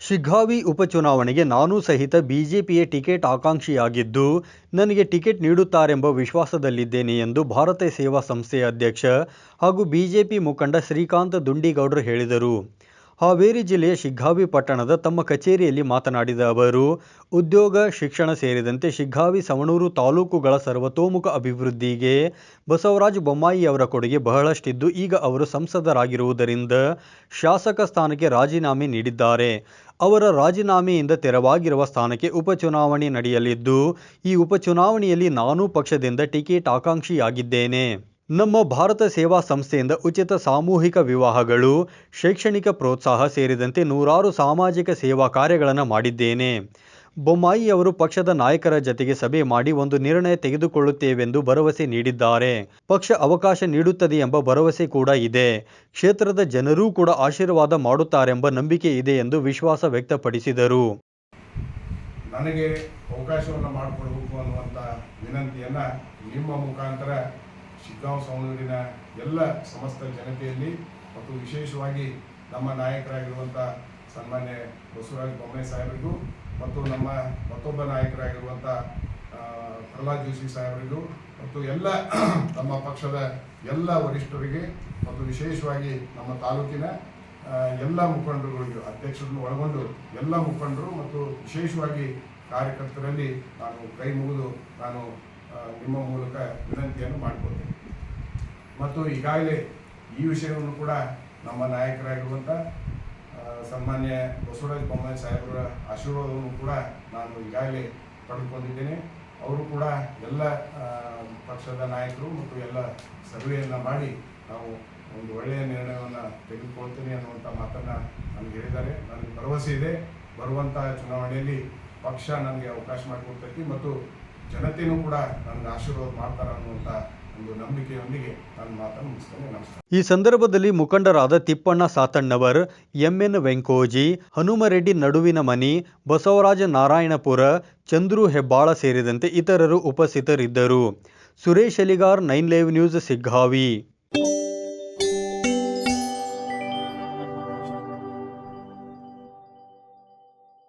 ಶಿಗ್ಗಾವಿ ಉಪಚುನಾವಣೆಗೆ ನಾನೂ ಸಹಿತ ಬಿಜೆಪಿಯ ಟಿಕೆಟ್ ಆಕಾಂಕ್ಷಿಯಾಗಿದ್ದು, ನನಗೆ ಟಿಕೆಟ್ ನೀಡುತ್ತಾರೆಂಬ ವಿಶ್ವಾಸದಲ್ಲಿದ್ದೇನೆ ಎಂದು ಭಾರತ ಸೇವಾ ಸಂಸ್ಥೆಯ ಅಧ್ಯಕ್ಷ ಹಾಗೂ ಬಿಜೆಪಿ ಮುಖಂಡ ಶ್ರೀಕಾಂತ್ ದುಂಡಿಗೌಡರು ಹೇಳಿದರು. ಹಾವೇರಿ ಜಿಲ್ಲೆಯ ಶಿಗ್ಗಾವಿ ಪಟ್ಟಣದ ತಮ್ಮ ಕಚೇರಿಯಲ್ಲಿ ಮಾತನಾಡಿದ ಅವರು, ಉದ್ಯೋಗ, ಶಿಕ್ಷಣ ಸೇರಿದಂತೆ ಶಿಗ್ಗಾವಿ ಸವಣೂರು ತಾಲೂಕುಗಳ ಸರ್ವತೋಮುಖ ಅಭಿವೃದ್ಧಿಗೆ ಬಸವರಾಜ ಬೊಮ್ಮಾಯಿ ಅವರ ಕೊಡುಗೆ ಬಹಳಷ್ಟಿದ್ದು, ಈಗ ಅವರು ಸಂಸದರಾಗಿರುವುದರಿಂದ ಶಾಸಕ ಸ್ಥಾನಕ್ಕೆ ರಾಜೀನಾಮೆ ನೀಡಿದ್ದಾರೆ. ಅವರ ರಾಜೀನಾಮೆಯಿಂದ ತೆರವಾಗಿರುವ ಸ್ಥಾನಕ್ಕೆ ಉಪಚುನಾವಣೆ ನಡೆಯಲಿದ್ದು, ಈ ಉಪಚುನಾವಣೆಯಲ್ಲಿ ನಾನೂ ಪಕ್ಷದಿಂದ ಟಿಕೆಟ್ ಆಕಾಂಕ್ಷಿಯಾಗಿದ್ದೇನೆ. ನಮ್ಮ ಭಾರತ ಸೇವಾ ಸಂಸ್ಥೆಯಿಂದ ಉಚಿತ ಸಾಮೂಹಿಕ ವಿವಾಹಗಳು, ಶೈಕ್ಷಣಿಕ ಪ್ರೋತ್ಸಾಹ ಸೇರಿದಂತೆ ನೂರಾರು ಸಾಮಾಜಿಕ ಸೇವಾ ಕಾರ್ಯಗಳನ್ನು ಮಾಡಿದ್ದೇನೆ. ಬೊಮ್ಮಾಯಿ ಅವರು ಪಕ್ಷದ ನಾಯಕರ ಜತೆಗೆ ಸಭೆ ಮಾಡಿ ಒಂದು ನಿರ್ಣಯ ತೆಗೆದುಕೊಳ್ಳುತ್ತೇವೆಂದು ಭರವಸೆ ನೀಡಿದ್ದಾರೆ. ಪಕ್ಷ ಅವಕಾಶ ನೀಡುತ್ತದೆ ಎಂಬ ಭರವಸೆ ಕೂಡ ಇದೆ. ಕ್ಷೇತ್ರದ ಜನರೂ ಕೂಡ ಆಶೀರ್ವಾದ ಮಾಡುತ್ತಾರೆಂಬ ನಂಬಿಕೆ ಇದೆ ಎಂದು ವಿಶ್ವಾಸ ವ್ಯಕ್ತಪಡಿಸಿದರು. ನನಗೆ ಅವಕಾಶವನ್ನು ಮಾಡಿಕೊಡಬೇಕು ಅನ್ನುವಂಥ ವಿನಂತಿಯನ್ನು ನಿಮ್ಮ ಮುಖಾಂತರ ಶಿಗ್ಗಾಂವ್ ಸವಣೂರಿನ ಎಲ್ಲ ಸಮಸ್ತ ಜನತೆಯಲ್ಲಿ ಮತ್ತು ವಿಶೇಷವಾಗಿ ನಮ್ಮ ನಾಯಕರಾಗಿರುವಂಥ ಸನ್ಮಾನ್ಯ ಬಸವರಾಜ ಬೊಮ್ಮಾಯಿ ಸಾಹೇಬರಿಗೂ ಮತ್ತು ನಮ್ಮ ಮತ್ತೊಬ್ಬ ನಾಯಕರಾಗಿರುವಂಥ ಪ್ರಹ್ಲಾದ್ ಜೋಶಿ ಸಾಹೇಬರಿಗೂ ಮತ್ತು ಎಲ್ಲ ನಮ್ಮ ಪಕ್ಷದ ಎಲ್ಲ ವರಿಷ್ಠರಿಗೆ ಮತ್ತು ವಿಶೇಷವಾಗಿ ನಮ್ಮ ತಾಲೂಕಿನ ಎಲ್ಲ ಮುಖಂಡರುಗಳಿಗೂ ಅಧ್ಯಕ್ಷರನ್ನು ಒಳಗೊಂಡು ಎಲ್ಲ ಮುಖಂಡರು ಮತ್ತು ವಿಶೇಷವಾಗಿ ಕಾರ್ಯಕರ್ತರಲ್ಲಿ ನಾನು ಕೈ ಮುಗಿದು ನಾನು ನಿಮ್ಮ ಮೂಲಕ ವಿನಂತಿಯನ್ನು ಮಾಡಿಕೊಳ್ತೇನೆ. ಮತ್ತು ಈಗಾಗಲೇ ಈ ವಿಷಯವನ್ನು ಕೂಡ ನಮ್ಮ ನಾಯಕರಾಗಿರುವಂಥ ಸನ್ಮಾನ್ಯ ಬಸವರಾಜ ಬೊಮ್ಮಾಯಿ ಸಾಹೇಬರ ಆಶೀರ್ವಾದವನ್ನು ಕೂಡ ನಾನು ಈಗಾಗಲೇ ಪಡೆದುಕೊಂಡಿದ್ದೇನೆ. ಅವರು ಕೂಡ ಎಲ್ಲ ಪಕ್ಷದ ನಾಯಕರು ಮತ್ತು ಎಲ್ಲ ಸರ್ವೆಯನ್ನು ಮಾಡಿ ನಾವು ಒಂದು ಒಳ್ಳೆಯ ನಿರ್ಣಯವನ್ನು ತೆಗೆದುಕೊಳ್ತೀನಿ ಅನ್ನುವಂಥ ಮಾತನ್ನು ನನಗೆ ಹೇಳಿದ್ದಾರೆ. ನನಗೆ ಭರವಸೆ ಇದೆ. ಬರುವಂಥ ಚುನಾವಣೆಯಲ್ಲಿ ಪಕ್ಷ ನನಗೆ ಅವಕಾಶ ಮಾಡಿಕೊಡ್ತೈತಿ ಮತ್ತು ಜನತೆಯೂ ಕೂಡ ನನಗೆ ಆಶೀರ್ವಾದ ಮಾಡ್ತಾರೆ ಅನ್ನುವಂಥ ಒಂದು ನಂಬಿಕೆಯೊಂದಿಗೆ ನಾನು ಮಾತನ್ನು ಮುಗಿಸ್ತೇನೆ. ನಮಸ್ಕಾರ. ಈ ಸಂದರ್ಭದಲ್ಲಿ ಮುಖಂಡರಾದ ತಿಪ್ಪಣ್ಣ ಸಾತಣ್ಣವರ್, ಎಂಎನ್ ವೆಂಕೋಜಿ, ಹನುಮರೆಡ್ಡಿ ನಡುವಿನ ಮನಿ, ಬಸವರಾಜ ನಾರಾಯಣಪುರ, ಚಂದ್ರು ಹೆಬ್ಬಾಳ ಸೇರಿದಂತೆ ಇತರರು ಉಪಸ್ಥಿತರಿದ್ದರು. Suresh Aligar, nine live news, Siggavi.